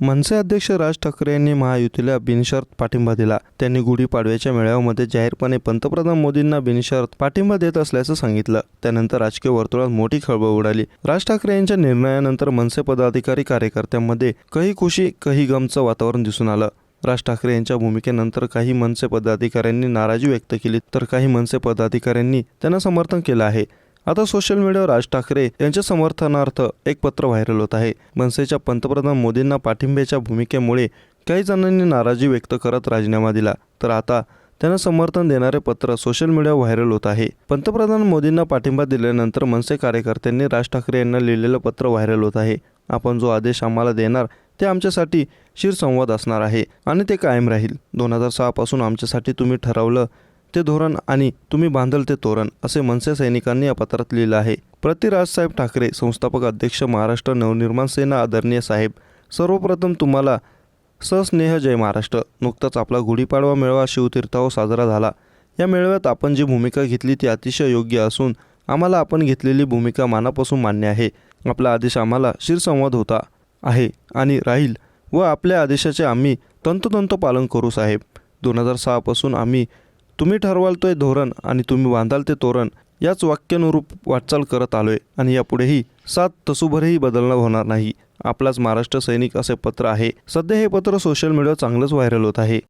मनसे अध्यक्ष राज ठाकरे यांनी महायुतीला बिनशर्त पाठिंबा दिला. त्यांनी गुढीपाडव्याच्या मेळाव्यामध्ये जाहीरपणे पंतप्रधान मोदींना बिनशर्त पाठिंबा देत असल्याचं सांगितलं. त्यानंतर राजकीय वर्तुळात मोठी खळबळ उडाली. राज ठाकरे यांच्या निर्णयानंतर मनसे पदाधिकारी कार्यकर्त्यांमध्ये काही खुशी काही गमचं वातावरण दिसून आलं. राज ठाकरे यांच्या भूमिकेनंतर काही मनसे पदाधिकाऱ्यांनी नाराजी व्यक्त केली तर काही मनसे पदाधिकाऱ्यांनी त्यांना समर्थन केलं आहे. आता सोशल मीडियावर राज ठाकरे यांच्या समर्थनार्थ एक पत्र व्हायरल होत आहे. मनसेच्या पंतप्रधान मोदींना पाठिंब्याच्या भूमिकेमुळे काही जणांनी नाराजी व्यक्त करत राजीनामा दिला. तर आता त्यांना समर्थन देणारे पत्र सोशल मीडियावर व्हायरल होत आहे. पंतप्रधान मोदींना पाठिंबा दिल्यानंतर मनसे कार्यकर्त्यांनी राज ठाकरे यांना लिहिलेलं पत्र व्हायरल होत आहे. आपण जो आदेश आम्हाला देणार ते आमच्यासाठी शिरसंवाद असणार आहे आणि ते कायम राहील. दोन हजार सहापासून आमच्यासाठी तुम्ही ठरवलं ते धोरण आणि तुम्ही बांधल ते तोरण असे मनसे सैनिकांनी या पत्रात लिहिलं आहे. प्रतिराजसाहेब ठाकरे संस्थापक अध्यक्ष महाराष्ट्र नवनिर्माण सेना आदरणीय साहेब सर्वप्रथम तुम्हाला सस्नेह जय महाराष्ट्र. नुकताच आपला गुढीपाडवा मेळावा शिवतीर्थावर साजरा झाला. या मेळाव्यात आपण जी भूमिका घेतली ती अतिशय योग्य असून आम्हाला आपण घेतलेली भूमिका मानापासून मान्य आहे. आपला आदेश आम्हाला शिरसंवाद होता आहे आणि राहील व आपल्या आदेशाचे आम्ही तंतोतंत पालन करू साहेब. दोन हजार सहापासून आम्ही तुम्ही ठरवाल तो धोरण आणि तुम्ही बांधाल ते तोरण याच वाक्यानुरूप वाटचाल करत आलो आहे आणि यापुढेही सात तसूभरही बदलणं होणार नाही. आपलाच महाराष्ट्र सैनिक असे पत्र आहे. सध्या हे पत्र सोशल मीडियावर चांगलंच व्हायरल होत आहे.